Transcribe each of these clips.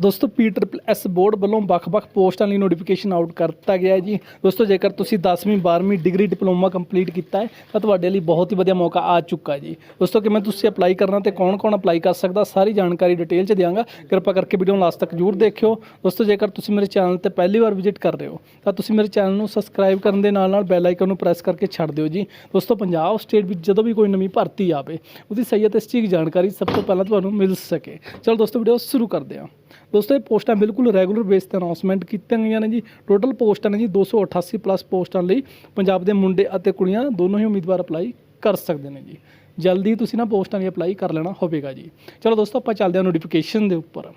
ਦੋਸਤੋ Peter S board ਵੱਲੋਂ ਵੱਖ-ਵੱਖ ਪੋਸਟਾਂ ਲਈ ਨੋਟੀਫਿਕੇਸ਼ਨ ਆਊਟ ਕਰ ਦਿੱਤਾ ਗਿਆ ਹੈ ਜੀ। ਦੋਸਤੋ, ਜੇਕਰ ਤੁਸੀਂ 10ਵੀਂ 12ਵੀਂ ਡਿਗਰੀ ਡਿਪਲੋਮਾ ਕੰਪਲੀਟ ਕੀਤਾ ਹੈ, ਤਾਂ ਤੁਹਾਡੇ ਲਈ ਬਹੁਤ ਹੀ ਵਧੀਆ ਮੌਕਾ ਆ ਚੁੱਕਾ ਜੀ। ਦੋਸਤੋ, ਕਿਵੇਂ ਤੁਸੀਂ ਅਪਲਾਈ ਕਰਨਾ ਤੇ ਕੌਣ-ਕੌਣ ਅਪਲਾਈ ਕਰ ਸਕਦਾ, ਸਾਰੀ ਜਾਣਕਾਰੀ ਡਿਟੇਲ 'ਚ ਦਿਆਂਗਾ। ਕਿਰਪਾ ਕਰਕੇ ਵੀਡੀਓ ਨੂੰ ਲਾਸਟ ਤੱਕ ਜਰੂਰ ਦੇਖਿਓ। ਦੋਸਤੋ, ਜੇਕਰ ਤੁਸੀਂ ਮੇਰੇ ਚੈਨਲ ਤੇ ਪਹਿਲੀ ਵਾਰ ਵਿਜ਼ਿਟ ਕਰ ਰਹੇ ਹੋ, ਤਾਂ ਤੁਸੀਂ ਮੇਰੇ ਚੈਨਲ ਨੂੰ ਸਬਸਕ੍ਰਾਈਬ ਕਰਨ ਦੇ ਨਾਲ-ਨਾਲ ਬੈਲ ਆਈਕਨ ਨੂੰ ਪ੍ਰੈਸ ਕਰਕੇ ਛੱਡ ਦਿਓ ਜੀ। ਦੋਸਤੋ, ਪੰਜਾਬ ਸਟੇਟ ਵਿੱਚ ਜਦੋਂ ਵੀ ਕੋਈ ਨਵੀਂ ਭਰਤੀ ਆਵੇ, ਉਹਦੀ ਸਹੀ ਅਤੇ ਸਟੀਕ ਜਾਣਕਾਰੀ ਸਭ ਤੋਂ ਪਹਿਲਾਂ ਤੁਹਾਨੂੰ ਮਿਲ ਸਕੇ। ਚਲੋ ਦੋਸਤੋ ਵੀਡੀਓ ਸ਼ੁਰੂ ਕਰਦੇ ਹਾਂ। ਦੋਸਤੋ, ਇਹ ਪੋਸਟਾਂ ਬਿਲਕੁਲ ਰੈਗੂਲਰ ਬੇਸ ਤੇ ਅਨਾਉਂਸਮੈਂਟ ਕੀਤੀਆਂ ਗਈਆਂ ਨੇ ਜੀ। ਟੋਟਲ ਪੋਸਟਾਂ ਨੇ ਜੀ 288 ਪਲੱਸ ਪੋਸਟਾਂ ਲਈ ਪੰਜਾਬ ਦੇ ਮੁੰਡੇ ਅਤੇ ਕੁੜੀਆਂ ਦੋਨੋਂ ਹੀ ਉਮੀਦਵਾਰ ਅਪਲਾਈ ਕਰ ਸਕਦੇ ਨੇ ਜੀ। ਜਲਦੀ ਤੁਸੀਂ ਨਾ ਪੋਸਟਾਂ ਲਈ ਅਪਲਾਈ ਕਰ ਲੈਣਾ ਹੋਵੇਗਾ ਜੀ। ਚਲੋ ਦੋਸਤੋ, ਆਪਾਂ ਚੱਲਦੇ ਹਾਂ ਨੋਟੀਫਿਕੇਸ਼ਨ ਦੇ ਉੱਪਰ।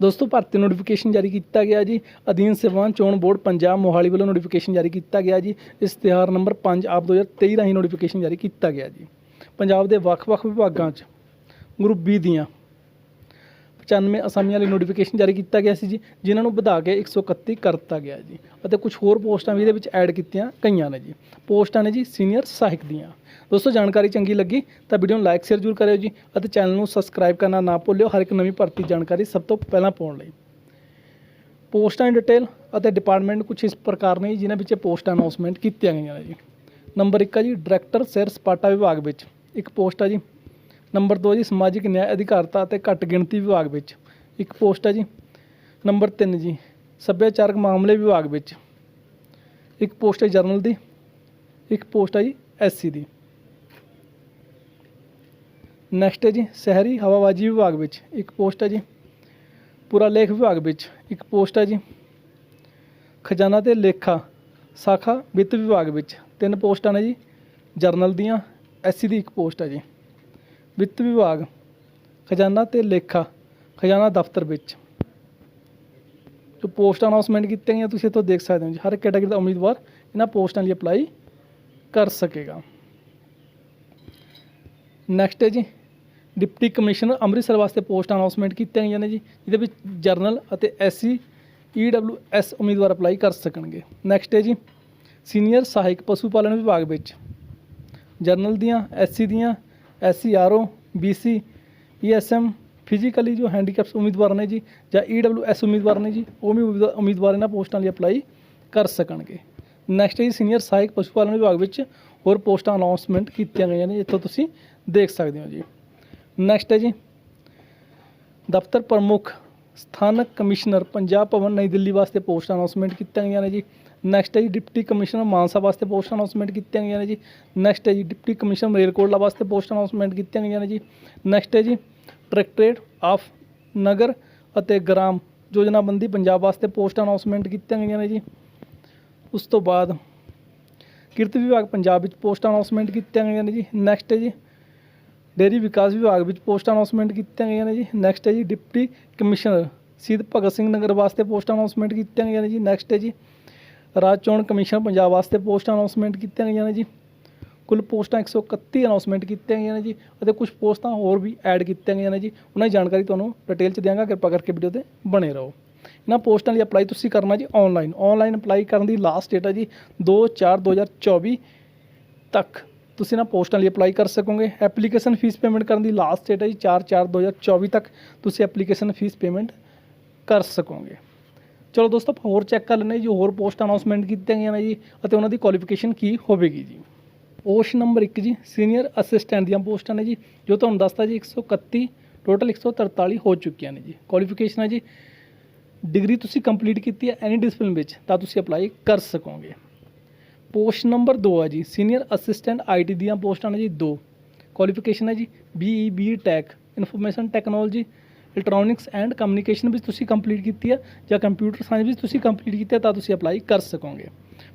ਦੋਸਤੋ, ਭਰਤੀ ਨੋਟੀਫਿਕੇਸ਼ਨ ਜਾਰੀ ਕੀਤਾ ਗਿਆ ਜੀ। ਅਧੀਨ ਸੇਵਾਵਾਂ ਚੋਣ ਬੋਰਡ ਪੰਜਾਬ ਮੋਹਾਲੀ ਵੱਲੋਂ ਨੋਟੀਫਿਕੇਸ਼ਨ ਜਾਰੀ ਕੀਤਾ ਗਿਆ ਜੀ। ਇਸ਼ਤਿਹਾਰ ਨੰਬਰ 5 ਆਪ 2023 ਰਾਹੀਂ ਨੋਟੀਫਿਕੇਸ਼ਨ ਜਾਰੀ ਕੀਤਾ ਗਿਆ ਜੀ। ਪੰਜਾਬ ਦੇ ਵੱਖ-ਵੱਖ ਵਿਭਾਗਾਂ 'ਚ ਗਰੁੱਪ ਬੀ ਦੀਆਂ 95 ਅਸਾਮੀਆਂ ਲਈ ਨੋਟੀਫਿਕੇਸ਼ਨ ਜਾਰੀ ਕੀਤਾ ਗਿਆ ਸੀ ਜੀ ਜਿਨ੍ਹਾਂ ਨੂੰ ਵਧਾ ਕੇ 131 ਕਰ ਦਿੱਤਾ ਗਿਆ ਜੀ ਅਤੇ ਕੁਝ ਹੋਰ ਪੋਸਟਾਂ ਵੀ ਇਹਦੇ ਵਿੱਚ ਐਡ ਕੀਤੀਆਂ ਗਈਆਂ ਨੇ ਜੀ। ਪੋਸਟਾਂ ਨੇ ਜੀ ਸੀਨੀਅਰ ਸਹਾਇਕ ਦੀਆਂ। ਦੋਸਤੋ ਜਾਣਕਾਰੀ ਚੰਗੀ ਲੱਗੀ ਤਾਂ ਵੀਡੀਓ ਨੂੰ ਲਾਈਕ ਸ਼ੇਅਰ ਜ਼ਰੂਰ ਕਰਿਓ ਜੀ ਅਤੇ ਚੈਨਲ ਨੂੰ ਸਬਸਕ੍ਰਾਈਬ ਕਰਨਾ ਨਾ ਭੁੱਲਿਓ ਹਰ ਇੱਕ ਨਵੀਂ ਭਰਤੀ ਜਾਣਕਾਰੀ ਸਭ ਤੋਂ ਪਹਿਲਾਂ ਪਾਉਣ ਲਈ। ਪੋਸਟਾਂ ਦੀ ਡਿਟੇਲ ਅਤੇ ਡਿਪਾਰਟਮੈਂਟ ਕੁਝ ਇਸ ਪ੍ਰਕਾਰ ਨੇ ਜੀ, ਜਿਨ੍ਹਾਂ ਵਿੱਚ ਇਹ ਪੋਸਟਾਂ ਅਨਾਉਂਸਮੈਂਟ ਕੀਤੀਆਂ ਗਈਆਂ ਨੇ ਜੀ। ਨੰਬਰ 1 ਆ ਜੀ ਡਾਇਰੈਕਟਰ ਸਿਰ ਸਪਾਟਾ ਵਿਭਾਗ ਵਿੱਚ। ਇੱਕ ਪੋਸਟ ਆ ਜੀ ਨੰਬਰ 2 ਜੀ, ਸਮਾਜਿਕ ਨਿਆਂ, ਅਧਿਕਾਰਤਾ ਅਤੇ ਘੱਟ ਗਿਣਤੀ ਵਿਭਾਗ ਵਿੱਚ। ਇੱਕ ਪੋਸਟ ਹੈ ਜੀ। ਨੰਬਰ 3 ਜੀ, ਸੱਭਿਆਚਾਰਕ ਮਾਮਲੇ ਵਿਭਾਗ ਵਿੱਚ। ਇੱਕ ਪੋਸਟ ਹੈ ਜਰਨਲ ਦੀ। ਇੱਕ ਪੋਸਟ ਹੈ ਜੀ ਐਸਸੀ ਦੀ। ਨੈਕਸਟ ਹੈ ਜੀ, ਸ਼ਹਿਰੀ ਹਵਾਬਾਜ਼ੀ ਵਿਭਾਗ ਵਿੱਚ। ਇੱਕ ਪੋਸਟ ਹੈ ਜੀ ਪੂਰਾ ਲੇਖ ਵਿਭਾਗ ਵਿੱਚ। ਇੱਕ ਪੋਸਟ ਹੈ ਜੀ, ਖਜ਼ਾਨਾ ਤੇ ਲੇਖਾ, ਸਾਖਾ ਵਿੱਤ ਵਿਭਾਗ ਵਿੱਚ। ਤਿੰਨ ਪੋਸਟਾਂ ਨੇ ਜੀ, ਜਰਨਲ ਦੀਆਂ ਐਸਸੀ ਦੀ ਇੱਕ ਪੋਸਟ ਹੈ ਜੀ। ਵਿੱਤ ਵਿਭਾਗ, ਖਜ਼ਾਨਾ ਤੇ ਲੇਖਾ, ਖਜ਼ਾਨਾ ਦਫ਼ਤਰ ਵਿੱਚ। ਜੋ ਪੋਸਟ ਅਨਾਉਂਸਮੈਂਟ ਕੀਤੀਆਂ ਗਈਆਂ, ਤੁਸੀਂ ਇੱਥੋਂ ਦੇਖ ਸਕਦੇ ਹੋ ਜੀ। ਹਰ ਕੈਟਾਗਰੀ ਦਾ ਉਮੀਦਵਾਰ ਇਹਨਾਂ ਪੋਸਟਾਂ ਲਈ ਅਪਲਾਈ ਕਰ ਸਕੇਗਾ। ਨੈਕਸਟ ਹੈ ਜੀ ਡਿਪਟੀ ਕਮਿਸ਼ਨਰ ਅੰਮ੍ਰਿਤਸਰ ਵਾਸਤੇ ਪੋਸਟ ਅਨਾਉਂਸਮੈਂਟ ਕੀਤੀਆਂ ਗਈਆਂ ਨੇ ਜੀ, ਜਿਹਦੇ ਵਿੱਚ ਜਰਨਲ ਅਤੇ ਐਸਸੀ ਈਡਬਲਯੂਐਸ ਉਮੀਦਵਾਰ ਅਪਲਾਈ ਕਰ ਸਕਣਗੇ। ਨੈਕਸਟ ਹੈ ਜੀ ਸੀਨੀਅਰ ਸਹਾਇਕ ਪਸ਼ੂ ਪਾਲਣ ਵਿਭਾਗ ਵਿੱਚ। ਜਰਨਲ ਦੀਆਂ ਐਸਸੀ ਦੀਆਂ ਐਸਸੀਆਰਓ ਬੀਸੀ ਈਐਸਐਮ ਫਿਜ਼ੀਕਲੀ ਜੋ ਹੈਂਡੀਕੈਪਸ ਉਮੀਦਵਾਰ ਨੇ ਜੀ, ਜਾਂ ਈਡਬਲਯੂਐਸ ਉਮੀਦਵਾਰ ਨੇ ਜੀ, ਉਹ ਵੀ ਉਮੀਦਵਾ- ਉਮੀਦਵਾਰ ਇਹਨਾਂ ਪੋਸਟਾਂ ਲਈ ਅਪਲਾਈ ਕਰ ਸਕਣਗੇ। ਨੈਕਸਟ ਹੈ ਜੀ ਸੀਨੀਅਰ ਸਹਾਇਕ ਪਸ਼ੂ ਪਾਲਣ ਵਿਭਾਗ ਵਿੱਚ ਹੋਰ ਪੋਸਟਾਂ ਅਨਾਉਂਸਮੈਂਟ ਕੀਤੀਆਂ ਗਈਆਂ ਨੇ ਇੱਥੋਂ ਤੁਸੀਂ ਦੇਖ ਸਕਦੇ ਹੋ ਜੀ। ਨੈਕਸਟ ਹੈ ਜੀ, ਦਫ਼ਤਰ ਪ੍ਰਮੁੱਖ ਸਥਾਨਕ ਕਮਿਸ਼ਨਰ ਪੰਜਾਬ ਭਵਨ ਨਈ ਦਿੱਲੀ ਵਾਸਤੇ ਪੋਸਟ ਅਨਾਉਂਸਮੈਂਟ ਕੀਤੀਆਂ ਗਈਆਂ ਨੇ ਜੀ। ਨੈਕਸਟ ਹੈ ਜੀ ਡਿਪਟੀ ਕਮਿਸ਼ਨਰ ਮਾਨਸਾ ਵਾਸਤੇ ਪੋਸਟ ਅਨਾਉਂਸਮੈਂਟ ਕੀਤੀਆਂ ਗਈਆਂ ਨੇ ਜੀ। ਨੈਕਸਟ ਹੈ ਜੀ ਡਿਪਟੀ ਕਮਿਸ਼ਨਰ ਮਲੇਰਕੋਟਲਾ ਵਾਸਤੇ ਪੋਸਟ ਅਨਾਉਂਸਮੈਂਟ ਕੀਤੀਆਂ ਗਈਆਂ ਨੇ ਜੀ। ਨੈਕਸਟ ਹੈ ਜੀ ਡਾਇਰੈਕਟਰੇਟ ਆਫ ਨਗਰ ਅਤੇ ਗ੍ਰਾਮ ਯੋਜਨਾਬੰਦੀ ਪੰਜਾਬ ਵਾਸਤੇ ਪੋਸਟ ਅਨਾਉਂਸਮੈਂਟ ਕੀਤੀਆਂ ਗਈਆਂ ਨੇ ਜੀ। ਉਸ ਤੋਂ ਬਾਅਦ ਕਿਰਤ ਵਿਭਾਗ ਪੰਜਾਬ ਵਿੱਚ ਪੋਸਟ ਅਨਾਉਂਸਮੈਂਟ ਕੀਤੀਆਂ ਗਈਆਂ ਨੇ ਜੀ। ਨੈਕਸਟ ਹੈ ਜੀ, ਡੇਅਰੀ ਵਿਕਾਸ ਵਿਭਾਗ ਵਿੱਚ ਪੋਸਟ ਅਨਾਉਂਸਮੈਂਟ ਕੀਤੀਆਂ ਗਈਆਂ ਨੇ ਜੀ। ਨੈਕਸਟ ਹੈ ਜੀ ਡਿਪਟੀ ਕਮਿਸ਼ਨਰ ਸ਼ਹੀਦ ਭਗਤ ਸਿੰਘ ਨਗਰ ਵਾਸਤੇ ਪੋਸਟ ਅਨਾਉਂਸਮੈਂਟ ਕੀਤੀਆਂ ਗਈਆਂ ਨੇ ਜੀ। ਨੈਕਸਟ ਹੈ ਜੀ ਰਾਜ ਚੋਣ ਕਮਿਸ਼ਨ ਪੰਜਾਬ ਵਾਸਤੇ ਪੋਸਟ ਅਨਾਉਂਸਮੈਂਟ ਕੀਤੀਆਂ ਗਈਆਂ ਨੇ ਜੀ। ਕੁੱਲ ਪੋਸਟਾਂ 131 ਅਨਾਉਂਸਮੈਂਟ ਕੀਤੀਆਂ ਗਈਆਂ ਨੇ ਜੀ ਅਤੇ ਕੁਝ ਪੋਸਟਾਂ ਹੋਰ ਵੀ ਐਡ ਕੀਤੀਆਂ ਗਈਆਂ ਨੇ ਜੀ। ਉਹਨਾਂ ਦੀ ਜਾਣਕਾਰੀ ਤੁਹਾਨੂੰ ਡਿਟੇਲ ਚ ਦਿਆਂਗਾ। ਕਿਰਪਾ ਕਰਕੇ ਵੀਡੀਓ ਤੇ ਬਣੇ ਰਹੋ। ਇਹਨਾਂ ਪੋਸਟਾਂ ਲਈ ਅਪਲਾਈ ਤੁਸੀਂ ਕਰਨਾ ਜੀ ਆਨਲਾਈਨ ਆਨਲਾਈਨ ਅਪਲਾਈ ਕਰਨ ਦੀ ਲਾਸਟ ਡੇਟ ਹੈ ਜੀ 2/4/2024 ਤੱਕ। ਤੁਸੀਂ ਇਹਨਾਂ ਪੋਸਟਾਂ ਲਈ ਅਪਲਾਈ ਕਰ ਸਕੋਗੇ। ਐਪਲੀਕੇਸ਼ਨ ਫੀਸ ਪੇਮੈਂਟ ਕਰਨ ਦੀ ਲਾਸਟ ਡੇਟ ਹੈ ਜੀ 4/4/2024 ਤੱਕ। ਤੁਸੀਂ ਐਪਲੀਕੇਸ਼ਨ ਫੀਸ ਪੇਮੈਂਟ ਕਰ ਸਕੋਗੇ। ਚਲੋ ਦੋਸਤੋ, ਆਪਾਂ ਹੋਰ ਚੈੱਕ ਕਰ ਲੈਂਦੇ ਜੀ, ਹੋਰ ਪੋਸਟ ਅਨਾਉਂਸਮੈਂਟ ਕੀਤੀਆਂ ਗਈਆਂ ਨੇ ਜੀ, ਅਤੇ ਉਹਨਾਂ ਦੀ ਕੁਆਲੀਫਿਕੇਸ਼ਨ ਕੀ ਹੋਵੇਗੀ ਜੀ। ਪੋਸਟ ਨੰਬਰ 1 ਜੀ ਸੀਨੀਅਰ ਅਸਿਸਟੈਂਟ ਦੀਆਂ ਪੋਸਟਾਂ ਨੇ ਜੀ, ਜੋ ਤੁਹਾਨੂੰ ਦੱਸਦਾ ਜੀ 131 ਟੋਟਲ 143 ਹੋ ਚੁੱਕੀਆਂ ਨੇ ਜੀ। ਕੁਆਲੀਫਿਕੇਸ਼ਨ ਹੈ ਜੀ ਡਿਗਰੀ ਤੁਸੀਂ ਕੰਪਲੀਟ ਕੀਤੀ ਹੈ ਐਨੀ ਡਿਸਪਲਿਨ ਵਿੱਚ, ਤਾਂ ਤੁਸੀਂ ਅਪਲਾਈ ਕਰ ਸਕੋਗੇ। ਪੋਸਟ ਨੰਬਰ 2 ਹੈ ਜੀ ਸੀਨੀਅਰ ਅਸਿਸਟੈਂਟ ਆਈਟੀ ਦੀਆਂ ਪੋਸਟਾਂ ਨੇ ਜੀ 2 ਕੁਆਲੀਫਿਕੇਸ਼ਨ ਹੈ ਜੀ BE B tech information technology electronics and communication ਵਿੱਚ ਤੁਸੀਂ ਕੰਪਲੀਟ ਕੀਤੀ ਹੈ ਜਾਂ ਕੰਪਿਊਟਰ ਸਾਇੰਸ ਵਿੱਚ ਤੁਸੀਂ ਕੰਪਲੀਟ ਕੀਤੀ ਹੈ ਤਾਂ ਤੁਸੀਂ ਅਪਲਾਈ ਕਰ ਸਕੋਗੇ।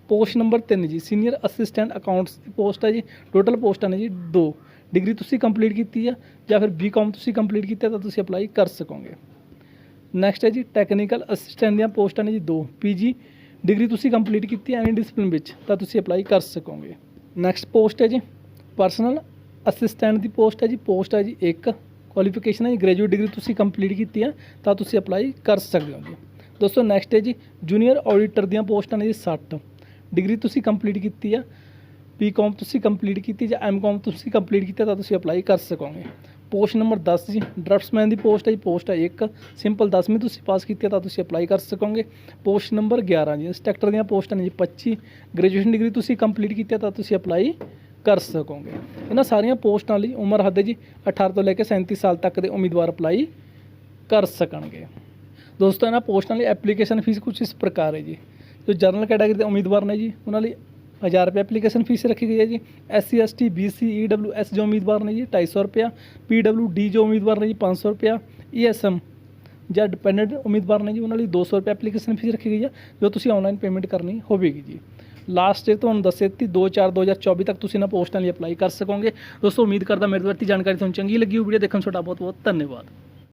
ਪੋਸਟ ਨੰਬਰ 3 ਜੀ, ਸੀਨੀਅਰ ਅਸਿਸਟੈਂਟ ਅਕਾਊਂਟਸ ਦੀ ਪੋਸਟ ਹੈ ਜੀ, ਟੋਟਲ ਪੋਸਟਾਂ ਨੇ ਜੀ 2 ਡਿਗਰੀ ਤੁਸੀਂ ਕੰਪਲੀਟ ਕੀਤੀ ਹੈ ਜਾਂ ਫਿਰ ਬੀਕਾਮ ਤੁਸੀਂ ਕੰਪਲੀਟ ਕੀਤਾ ਤਾਂ ਤੁਸੀਂ ਅਪਲਾਈ ਕਰ ਸਕੋਗੇ। ਨੈਕਸਟ ਹੈ ਜੀ, ਟੈਕਨੀਕਲ ਅਸਿਸਟੈਂਟ ਦੀਆਂ ਪੋਸਟਾਂ ਨੇ ਜੀ 2 ਪੀਜੀ। ਡਿਗਰੀ ਤੁਸੀਂ ਕੰਪਲੀਟ ਕੀਤੀ ਹੈ ਐਨੀ ਡਿਸਪਲਿਨ ਵਿੱਚ ਤਾਂ ਤੁਸੀਂ ਅਪਲਾਈ ਕਰ ਸਕੋਗੇ। ਨੈਕਸਟ ਪੋਸਟ ਹੈ ਜੀ, ਪਰਸਨਲ ਅਸਿਸਟੈਂਟ ਦੀ ਪੋਸਟ ਹੈ ਜੀ, ਪੋਸਟ ਹੈ ਜੀ 1 ਕੁਆਲੀਫਿਕੇਸ਼ਨ ਹੈ ਜੀ ਗ੍ਰੈਜੂਏਟ ਡਿਗਰੀ ਤੁਸੀਂ ਕੰਪਲੀਟ ਕੀਤੀ ਹੈ, ਤਾਂ ਤੁਸੀਂ ਅਪਲਾਈ ਕਰ ਸਕਦੇ ਹੋ ਜੀ। ਦੋਸਤੋ ਨੈਕਸਟ ਹੈ ਜੀ ਜੂਨੀਅਰ ਆਡੀਟਰ ਦੀਆਂ ਪੋਸਟਾਂ ਨੇ ਜੀ 60 ਡਿਗਰੀ ਤੁਸੀਂ ਕੰਪਲੀਟ ਕੀਤੀ ਆ ਬੀਕਾਮ ਤੁਸੀਂ ਕੰਪਲੀਟ ਕੀਤੀ ਜਾਂ ਐਮਕਾਮ ਤੁਸੀਂ ਕੰਪਲੀਟ ਕੀਤਾ ਤਾਂ ਤੁਸੀਂ ਅਪਲਾਈ ਕਰ ਸਕੋਗੇ। ਪੋਸਟ ਨੰਬਰ 10 ਜੀ ਡਰਾਫਟਸਮੈਨ ਦੀ ਪੋਸਟ ਹੈ ਜੀ ਪੋਸਟ ਹੈ ਇੱਕ। ਸਿੰਪਲ 10ਵੀਂ ਤੁਸੀਂ ਪਾਸ ਕੀਤੀ ਤਾਂ ਤੁਸੀਂ ਅਪਲਾਈ ਕਰ ਸਕੋਗੇ। ਪੋਸਟ ਨੰਬਰ 11 ਜੀ ਇੰਸਟ੍ਰਕਟਰ ਦੀਆਂ ਪੋਸਟਾਂ ਨੇ ਜੀ 25 ਗ੍ਰੈਜੂਏਸ਼ਨ ਡਿਗਰੀ ਤੁਸੀਂ ਕੰਪਲੀਟ ਕੀਤੀ ਹੈ, ਤਾਂ ਤੁਸੀਂ ਅਪਲਾਈ ਕਰ ਸਕੋਗੇ। ਇਹਨਾਂ ਸਾਰੀਆਂ ਪੋਸਟਾਂ ਲਈ ਉਮਰ ਹੱਦ ਜੀ 18 ਤੋਂ ਲੈ ਕੇ 37 ਸਾਲ ਤੱਕ ਦੇ ਉਮੀਦਵਾਰ ਅਪਲਾਈ ਕਰ ਸਕਣਗੇ। ਦੋਸਤੋ, ਇਹਨਾਂ ਪੋਸਟਾਂ ਲਈ ਐਪਲੀਕੇਸ਼ਨ ਫੀਸ ਕੁਝ ਇਸ ਪ੍ਰਕਾਰ ਹੈ ਜੀ। ਜੋ ਜਨਰਲ ਕੈਟਾਗਰੀ ਦੇ ਉਮੀਦਵਾਰ ਨੇ ਜੀ, ਉਹਨਾਂ ਲਈ 1000 ਰੁਪਏ ਐਪਲੀਕੇਸ਼ਨ ਫੀਸ ਰੱਖੀ ਗਈ ਹੈ ਜੀ। S C S T B C E W S ਜੋ ਉਮੀਦਵਾਰ ਨੇ ਜੀ 250 ਰੁਪਇਆ। ਪੀ ਡਬਲਿਊ ਡੀ ਜੋ ਉਮੀਦਵਾਰ ਨੇ ਜੀ 500 ਰੁਪਇਆ। ਈ ਐਸ ਐਮ ਜਾਂ ਡਿਪੈਂਡੈਂਟ ਉਮੀਦਵਾਰ ਨੇ ਜੀ, ਉਹਨਾਂ ਲਈ 200 ਰੁਪਏ ਐਪਲੀਕੇਸ਼ਨ ਫੀਸ ਰੱਖੀ ਗਈ ਹੈ, ਜੋ ਤੁਸੀਂ ਆਨਲਾਈਨ ਪੇਮੈਂਟ ਕਰਨੀ ਹੋਵੇਗੀ ਜੀ। ਲਾਸਟ ਡੇਟ ਤੁਹਾਨੂੰ ਦੱਸੇ ਤੀ 2 4 2024 ਤੱਕ ਤੁਸੀਂ ਇਹਨਾਂ ਪੋਸਟਾਂ ਲਈ ਅਪਲਾਈ ਕਰ ਸਕੋਗੇ। ਦੋਸਤੋ, ਉਮੀਦ ਕਰਦਾ ਮੇਰੇ ਤੋਂ ਜਾਣਕਾਰੀ ਤੁਹਾਨੂੰ ਚੰਗੀ ਲੱਗੀ ਹੋ ਵੀਡੀਓ ਦੇਖਣ ਤੁਹਾਡਾ ਬਹੁਤ ਬਹੁਤ ਧੰਨਵਾਦ।